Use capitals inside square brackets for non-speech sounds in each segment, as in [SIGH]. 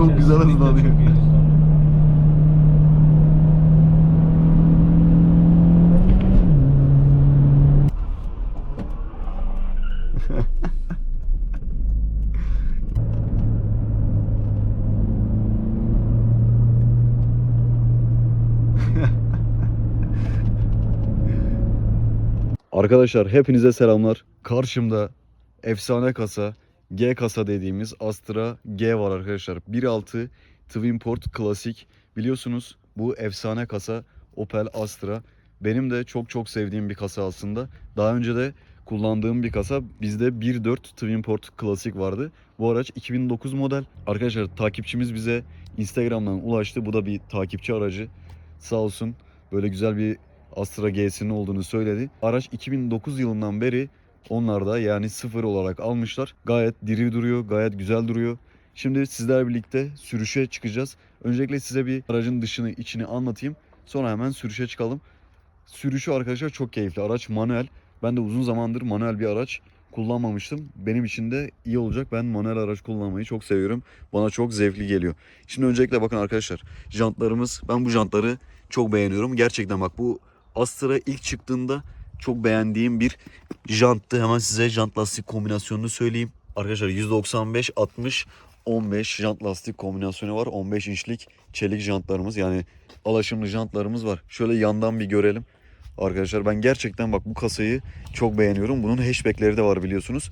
çok güzel hızlanıyor. Arkadaşlar hepinize selamlar. Karşımda efsane kasa G kasa dediğimiz Astra G var arkadaşlar. 1.6 Twin Port Klasik. Biliyorsunuz bu efsane kasa Opel Astra. Benim de çok çok sevdiğim bir kasa aslında. Daha önce de kullandığım bir kasa. Bizde 1.4 Twin Port Klasik vardı. Bu araç 2009 model. Arkadaşlar takipçimiz bize Instagram'dan ulaştı. Bu da bir takipçi aracı. Sağ olsun böyle güzel bir Astra G'sinin olduğunu söyledi. Araç 2009 yılından beri onlar da yani sıfır olarak almışlar. Gayet diri duruyor, gayet güzel duruyor. Şimdi sizlerle birlikte sürüşe çıkacağız. Öncelikle size bir aracın dışını, içini anlatayım. Sonra hemen sürüşe çıkalım. Sürüşü arkadaşlar çok keyifli. Araç manuel. Ben de uzun zamandır manuel bir araç kullanmamıştım. Benim için de iyi olacak. Ben manuel araç kullanmayı çok seviyorum. Bana çok zevkli geliyor. Şimdi öncelikle bakın arkadaşlar. Jantlarımız, ben bu jantları çok beğeniyorum. Gerçekten bak bu Astra ilk çıktığında çok beğendiğim bir janttı. Hemen size jant lastik kombinasyonunu söyleyeyim. Arkadaşlar 195 60 15 jant lastik kombinasyonu var. 15 inçlik çelik jantlarımız yani alaşımlı jantlarımız var. Şöyle yandan bir görelim. Arkadaşlar ben gerçekten bak bu kasayı çok beğeniyorum. Bunun hatchback'leri de var biliyorsunuz.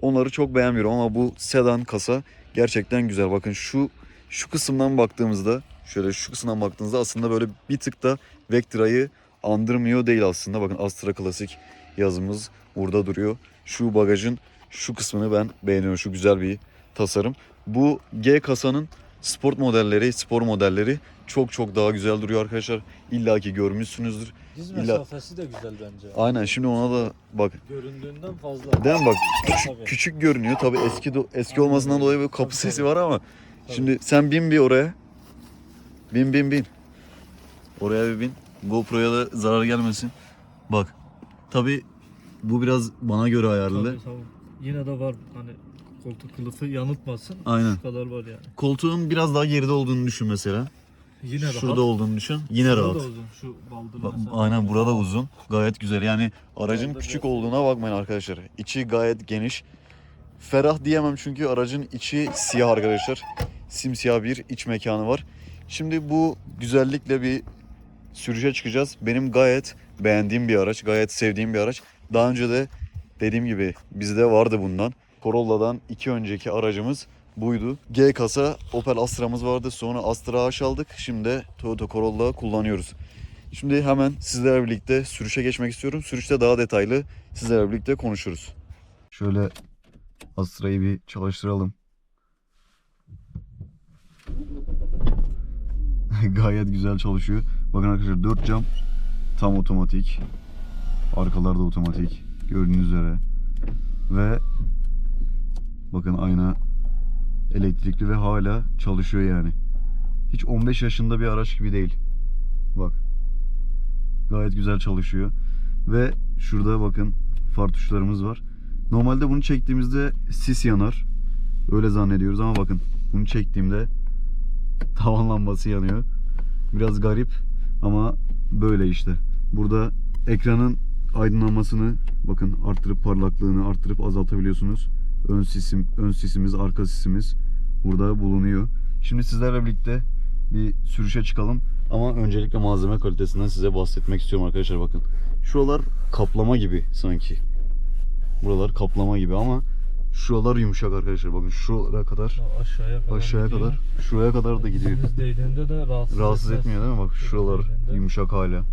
Onları çok beğenmiyorum ama bu sedan kasa gerçekten güzel. Bakın şu şu kısımdan baktığımızda şöyle şu kısımdan baktığınızda aslında böyle bir tık da Vectra'yı andırmıyor değil aslında. Bakın Astra Klasik yazımız burada duruyor. Şu bagajın şu kısmını ben beğeniyorum. Şu güzel bir tasarım. Bu G kasanın sport modelleri, spor modelleri çok çok daha güzel duruyor arkadaşlar. İlla ki görmüşsünüzdür. Diz İlla- mesafesi de güzel bence. Aynen şimdi ona da bak. Göründüğünden fazla. Değil mi bak küçük, Tabii. küçük görünüyor. Tabii eski do- eski olmasından dolayı böyle kapı Tabii, sesi tabii. var ama Tabii. şimdi sen bin bir oraya. Bin bin bin. Oraya bir bin. GoPro'ya da zarar gelmesin. Bak. Tabii bu biraz bana göre ayarlı. Tabii, tabii. Yine de var hani koltuk kılıfı yanıltmasın. Aynen. Şu kadar var yani. Koltuğun biraz daha geride olduğunu düşün mesela. Yine rahat. Şurada olduğunu düşün. Yine Şurada rahat. uzun. Şu baldır Bak, mesela. Aynen burada uzun. Gayet güzel. Yani aracın Baldır küçük olduğuna bakmayın arkadaşlar. İçi gayet geniş. Ferah diyemem çünkü aracın içi siyah arkadaşlar. Simsiyah bir iç mekanı var. Şimdi bu güzellikle bir sürüşe çıkacağız. Benim gayet beğendiğim bir araç. Gayet sevdiğim bir araç. Daha önce de dediğim gibi bizde vardı bundan. Corolla'dan iki önceki aracımız buydu. G kasa Opel Astra'mız vardı. Sonra Astra H aldık. Şimdi Toyota Corolla kullanıyoruz. Şimdi hemen sizlerle birlikte sürüşe geçmek istiyorum. Sürüşte daha detaylı sizlerle birlikte konuşuruz. Şöyle Astra'yı bir çalıştıralım. [LAUGHS] Gayet güzel çalışıyor. Bakın arkadaşlar 4 cam tam otomatik. Arkalar da otomatik. Gördüğünüz üzere. Ve bakın ayna elektrikli ve hala çalışıyor yani. Hiç 15 yaşında bir araç gibi değil. Bak. Gayet güzel çalışıyor. Ve şurada bakın far tuşlarımız var. Normalde bunu çektiğimizde sis yanar. Öyle zannediyoruz ama bakın bunu çektiğimde tavan lambası yanıyor. Biraz garip ama böyle işte. Burada ekranın aydınlanmasını bakın arttırıp parlaklığını arttırıp azaltabiliyorsunuz. Ön sisim, ön sisimiz, arka sisimiz burada bulunuyor. Şimdi sizlerle birlikte bir sürüşe çıkalım. Ama öncelikle malzeme kalitesinden size bahsetmek istiyorum arkadaşlar bakın. Şuralar kaplama gibi sanki. Buralar kaplama gibi ama şuralar yumuşak arkadaşlar. Bakın şuraya kadar Ya Aşağıya kadar. aşağıya gidiyor. kadar şuraya kadar da gidiyor. Dizimiz değdiğinde de rahatsız, Rahatsız etmez. etmiyor değil mi? Bak şuralar Değdiğinde. yumuşak hala. Aynen.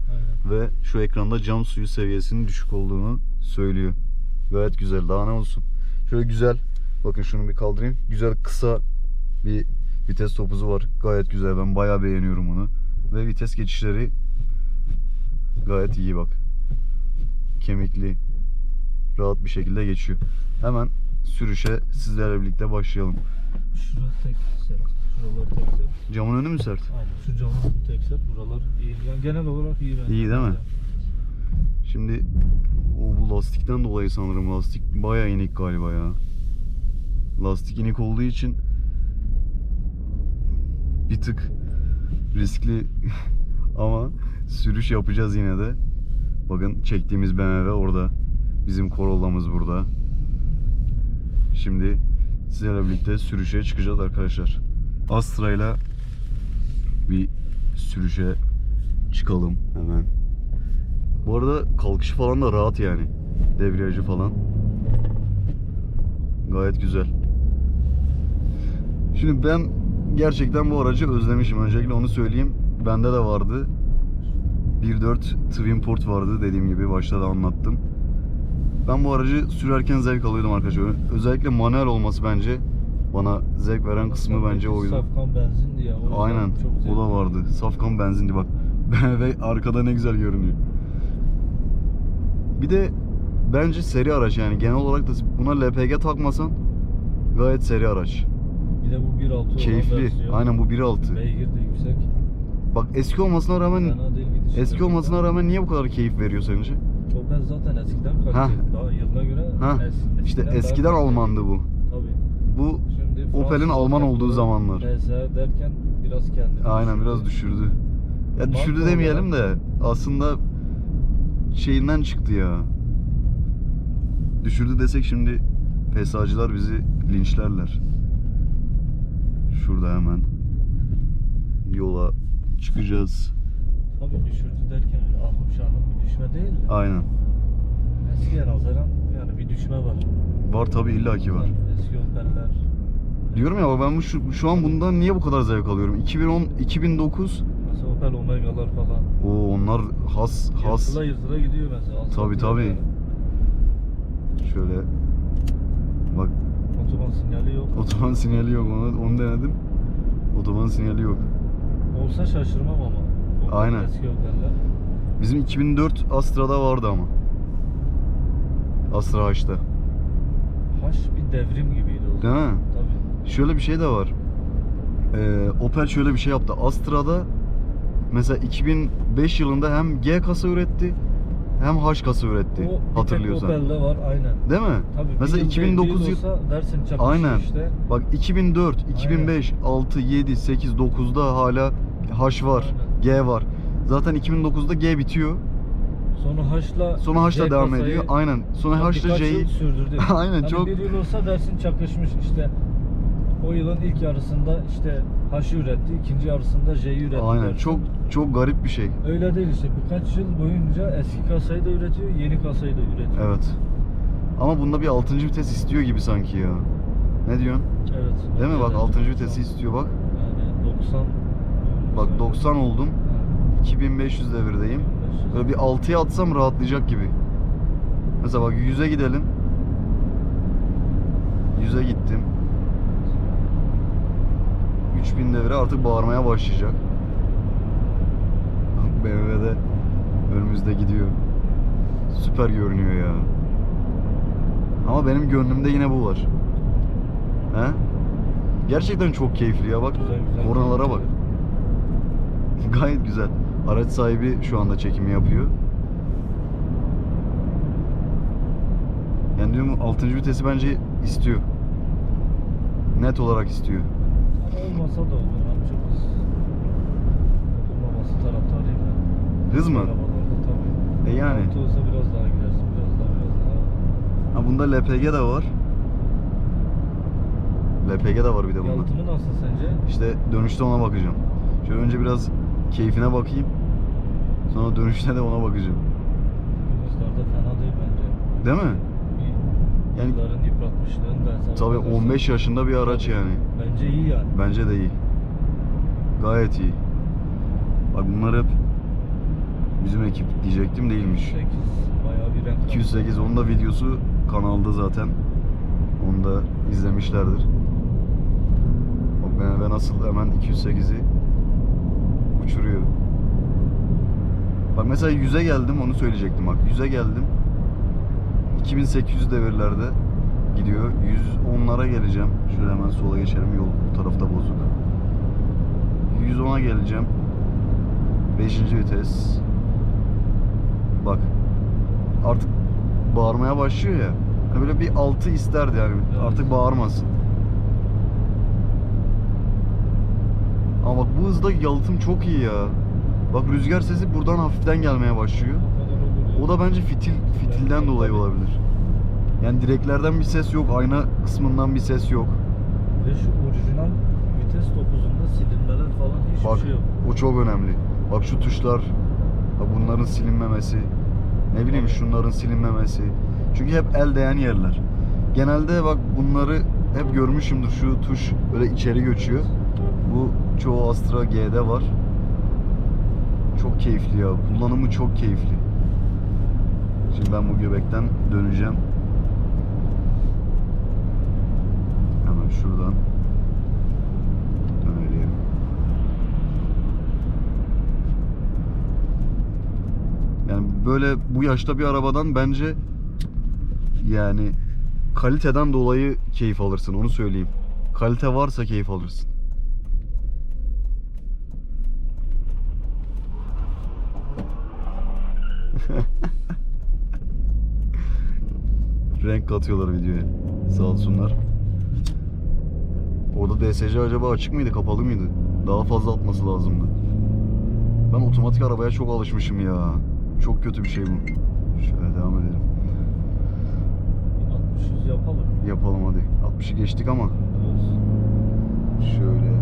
Ve şu ekranda cam suyu seviyesinin düşük olduğunu söylüyor. Gayet güzel. Daha ne olsun. Şöyle güzel. Bakın şunu bir kaldırayım. Güzel kısa bir vites topuzu var. Gayet güzel. Ben bayağı beğeniyorum bunu. Ve vites geçişleri gayet iyi bak. Kemikli. Rahat bir şekilde geçiyor. Hemen sürüşe sizlerle birlikte başlayalım. Şurası tek sert. Şuralar tek sert. Camın önü mü sert? Aynen. Şu camın tek sert. Buralar iyi. Yani genel olarak iyi bence. İyi değil mi? Şimdi o bu lastikten dolayı sanırım lastik bayağı inik galiba ya. Lastik inik olduğu için bir tık riskli [LAUGHS] ama sürüş yapacağız yine de. Bakın çektiğimiz BMW orada. Bizim Corolla'mız burada. Şimdi sizlerle birlikte sürüşe çıkacağız arkadaşlar. Astra ile bir sürüşe çıkalım hemen. Bu arada kalkışı falan da rahat yani. Debriyajı falan. Gayet güzel. Şimdi ben gerçekten bu aracı özlemişim. Öncelikle onu söyleyeyim. Bende de vardı. 1.4 Twin Port vardı dediğim gibi başta da anlattım. Ben bu aracı sürerken zevk alıyordum arkadaşlar. Özellikle manuel olması bence bana zevk veren kısmı bence oydu. Safkan benzin diye. o Aynen. O da vardı. Safkan benzindi bak. [LAUGHS] Ve arkada ne güzel görünüyor. Bir de bence seri araç yani genel olarak da buna LPG takmasan gayet seri araç. Bir de bu 1.6 olan Keyifli. Aynen bu 1.6. Beygir de yüksek. Bak eski olmasına rağmen eski olmasına rağmen niye bu kadar keyif veriyor sence? Opel zaten eskiden Hah. kalktı. Daha yılına göre Hah, es- İşte daha eskiden kaliteli. Almandı bu. Tabii. Bu Şimdi Opel'in Fransız Alman olduğu zamanlar. TS derken biraz kendini aynen biraz düşürdü. Ya Marka düşürdü demeyelim de aslında şeyinden çıktı ya. Düşürdü desek şimdi pesacılar bizi linçlerler. Şurada hemen yola çıkacağız. Tabii düşürdü derken öyle ahım şahım düşme değil de. Aynen. Eskiye nazaran yani bir düşme var. Var tabi illaki var. Eski Opel'ler. Diyorum ya ben bu şu, şu an bundan niye bu kadar zevk alıyorum? 2010 2009 Mesela Opel Omega'lar falan. o onlar has has Yırtıla yırtıla gidiyor mesela. asfalt tabii. yani. şöyle bak Otoban sinyali yok. otoban sinyali yok onu, onu denedim. Otoban sinyali yok. Olsa şaşırmam ama. Opel Aynen. Eski Opel'ler. Bizim 2004 Astra'da vardı ama. Astra H'ta. Haş bir devrim gibiydi o Değil zaman. mi? Tabii. Şöyle bir şey de var. Ee, Opel şöyle bir şey yaptı. Astra'da mesela 2005 yılında hem G kasa üretti hem H kasa üretti. O bir hatırlıyorsan. tek Opel'de var aynen. Değil mi? Tabii Mesela bir yıl 2009 belli yıl- olsa dersin çakışı Aynen. işte. Bak 2004, 2005, 6, 7, 8, 9'da hala H var, Aynen. G var. Zaten 2009'da G bitiyor. Sonra H'la Sonra H J da devam ediyor. Aynen. Sonra H ile birkaç J'yi yıl sürdürdü. [LAUGHS] Aynen, Hani çok- bir yıl olsa dersin çakışmış işte. O yılın ilk yarısında işte H'ı üretti, ikinci yarısında J'yi üretti. Aynen. dersin. Çok çok garip bir şey. Öyle değil işte birkaç yıl boyunca eski kasayı da üretiyor, yeni kasayı da üretiyor. Evet. Ama bunda bir 6. vites istiyor gibi sanki ya. Ne diyorsun? Evet. Değil mi? Bak Evet, 6. 90. vitesi istiyor bak. Yani 90. Bak 90 oldum. Ha, 2500 devirdeyim. 500. Böyle bir 6'ya atsam rahatlayacak gibi. Mesela bak 100'e gidelim. 100'e gittim. 3000 devre artık bağırmaya başlayacak. BMW'de önümüzde gidiyor. Süper görünüyor ya. Ama benim gönlümde yine bu var. He? Gerçekten çok keyifli ya bak. Güzel, güzel. Kornalara bak. Gayet güzel. Araç sahibi şu anda çekimi yapıyor. Yani diyorum 6. vitesi bence istiyor. Net olarak istiyor. Olmasa da olur. Ben çok hız olmaması taraftarıyım ben. Hız mı? Arabalarda tabii. E yani. Altı olsa biraz daha gidersin, biraz daha, biraz daha. Ha bunda LPG de var. LPG de var bir de bunda. Yalıtımı nasıl sence? İşte dönüşte ona bakacağım. Şöyle önce biraz keyfine bakayım. Sonra dönüşte de ona bakacağım. Hızlarda fena değil bence. Değil mi? Yani- yılların yıpratmışlığını da Tabii edersen 15 yaşında bir araç yani. Bence iyi yani. Bence de iyi. Gayet iyi. Bak bunlar hep bizim ekip diyecektim değilmiş. 8 bayağı bir renk. 208 onun da videosu kanalda zaten. Onu da izlemişlerdir. Bak BMW nasıl hemen 208'i uçuruyor. Bak mesela 100'e geldim onu söyleyecektim bak 100'e geldim. 2800 devirlerde gidiyor. 110'lara geleceğim. Şöyle hemen sola geçelim yol bu tarafta bozuk. 110'a geleceğim. 5. vites. Bak artık bağırmaya başlıyor ya. Hani böyle bir altı isterdi yani. Evet. Artık bağırmasın. Ama bak bu hızda yalıtım çok iyi ya. Bak rüzgar sesi buradan hafiften gelmeye başlıyor. O da bence fitil fitilden dolayı olabilir. Yani direklerden bir ses yok, ayna kısmından bir ses yok. Ve şu orijinal vites 9'unda silinmeler falan hiçbir Bak şey yok. o çok önemli. Bak şu tuşlar, bak bunların silinmemesi, ne bileyim şunların silinmemesi. Çünkü hep el değen yerler. Genelde bak bunları hep görmüşümdür. Şu tuş böyle içeri göçüyor. Bu çoğu Astra G'de var. Çok keyifli ya. Kullanımı çok keyifli. Şimdi ben bu göbekten döneceğim. Hemen şuradan dönelim. Yani böyle bu yaşta bir arabadan bence yani kaliteden dolayı keyif alırsın onu söyleyeyim. Kalite varsa keyif alırsın. Renk katıyorlar videoya. Sağ olsunlar. Orada DSC acaba açık mıydı, kapalı mıydı? Daha fazla atması lazımdı. Ben otomatik arabaya çok alışmışım ya. Çok kötü bir şey bu. Şöyle devam edelim. 60 yapalım. Yapalım hadi. 60'ı geçtik ama şöyle.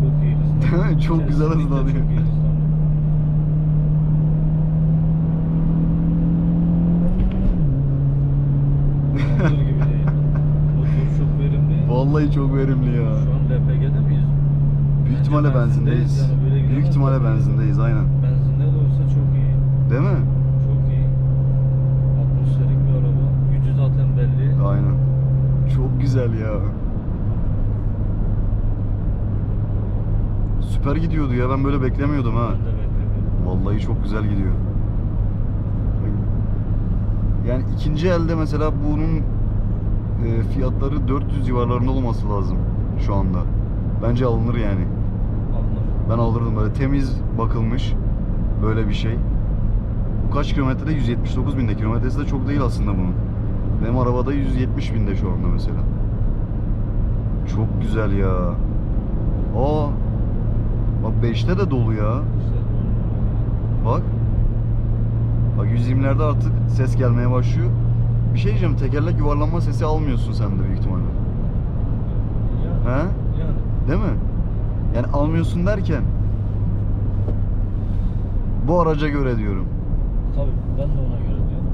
Çok iyi mi? [LAUGHS] Çok güzel hızlanıyor. Motor gibi değil. Çok verimli. Vallahi çok verimli ya. Şu an LPG'de miyiz? Büyük Bence ihtimalle benzindeyiz. yani böyle Büyük gidemez ihtimalle benzindeyiz aynen. Benzinde de olsa çok iyi. Değil mi? Çok iyi. Atmosferik bir araba. Gücü zaten belli. Aynen. Çok güzel ya. Süper gidiyordu ya. Ben böyle beklemiyordum ha. Ben de beklemiyorum. Vallahi çok güzel gidiyor. Yani ikinci elde mesela bunun e, fiyatları 400 civarlarında olması lazım şu anda. Bence alınır yani. Anlar. Ben alırdım böyle temiz bakılmış böyle bir şey. Bu kaç kilometrede? 179 binde. Kilometresi de çok değil aslında bunun. Benim arabada 170 binde şu anda mesela. Çok güzel ya. Aa. Bak 5'te de dolu ya. Bak. Bak 120'lerde artık ses gelmeye başlıyor. Bir şey diyeceğim. Tekerlek yuvarlanma sesi almıyorsun sen de büyük ihtimalle. yani, He? yani Değil mi? Yani almıyorsun derken bu araca göre diyorum. tabii ben de ona göre diyorum.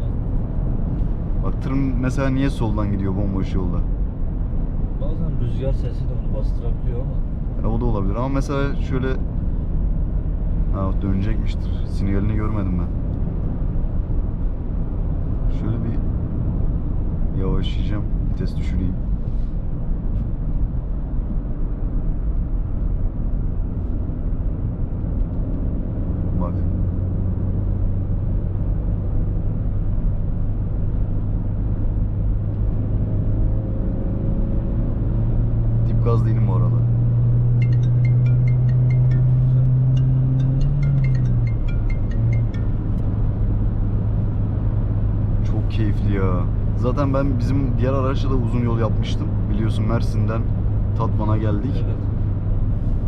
Bak tır mesela niye soldan gidiyor bomboş yolda? Bazen rüzgar sesi de onu bastırabiliyor ama Yani o da olabilir ama mesela şöyle ha dönecekmiştir. Sinyalini görmedim ben. Şöyle bir yavaşlayacağım. Vites düşüreyim. Zaten ben bizim diğer araçla da uzun yol yapmıştım. Biliyorsun Mersin'den Tatvan'a geldik. evet.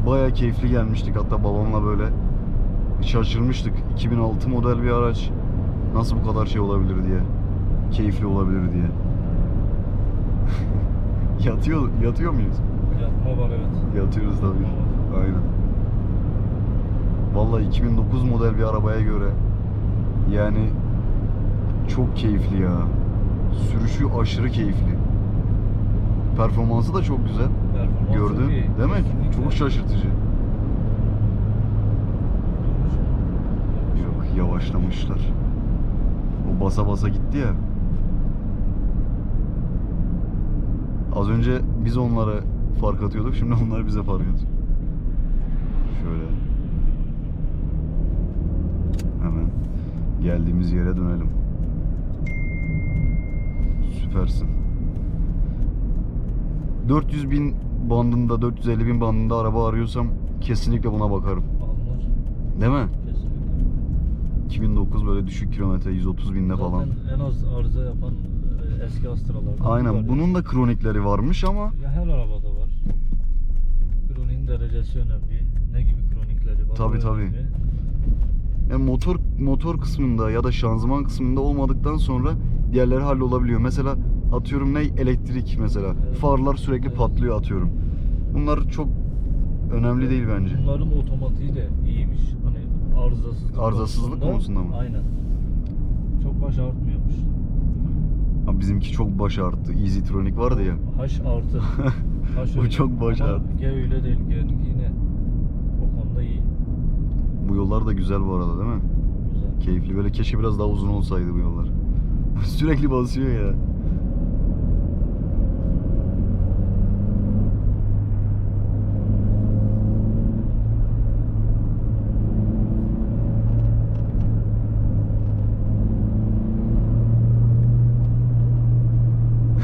Baya keyifli gelmiştik hatta babamla böyle şaşırmıştık. 2006 model bir araç nasıl bu kadar şey olabilir diye. Keyifli olabilir diye. [LAUGHS] yatıyor yatıyor muyuz? Yatma var evet. Yatıyoruz tabii. Yatma var. Aynen. Vallahi 2009 model bir arabaya göre yani çok keyifli ya. Sürüşü aşırı keyifli. Performansı da çok güzel. Performansı Gördün iyi. değil mi? Kesinlikle. Çok şaşırtıcı. Yok yavaşlamışlar. O basa basa gitti ya. Az önce biz onlara fark atıyorduk. Şimdi onlar bize fark atıyor. Şöyle. Hemen geldiğimiz yere dönelim. Süpersin. 400 bin bandında, 450 bin bandında araba arıyorsam kesinlikle buna bakarım. Alınır. Değil mi? Kesinlikle. 2009 böyle düşük kilometre 130 binde falan. En az arıza yapan e, eski Astra'larda. Aynen. Bunun da kronikleri varmış ama Ya her arabada var. Kroniklerin derecesi önemli. Ne gibi kronikleri var? Tabii. önemli. Yani motor motor kısmında ya da şanzıman kısmında olmadıktan sonra diğerleri hallolabiliyor. Mesela atıyorum ne elektrik mesela. Evet. Farlar sürekli Evet. patlıyor atıyorum. Bunlar çok önemli değil bence. Bunların otomatiği de iyiymiş. Hani arızasızlık Arızasızlık konusunda mı? Aynen. Çok baş artmıyormuş. Abi bizimki çok baş arttı. Easytronic vardı ya. H artı. [LAUGHS] H O öyle. çok baş Ama arttı. G öyle değil. G'ninki yine o konuda iyi. Bu yollar da güzel bu arada değil mi? Güzel. Keyifli. Böyle keşke biraz daha uzun olsaydı bu yollar. [LAUGHS] Sürekli basıyor ya.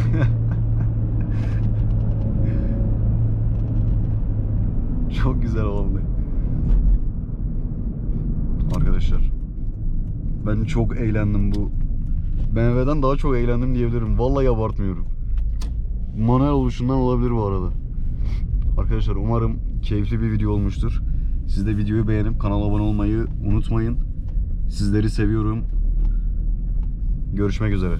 [LAUGHS] Çok güzel oldu. Arkadaşlar ben çok eğlendim bu. BMW'den daha çok eğlendim diyebilirim. Vallahi abartmıyorum. Manuel oluşundan olabilir bu arada. Arkadaşlar umarım keyifli bir video olmuştur. Siz de videoyu beğenip kanala abone olmayı unutmayın. Sizleri seviyorum. Görüşmek üzere.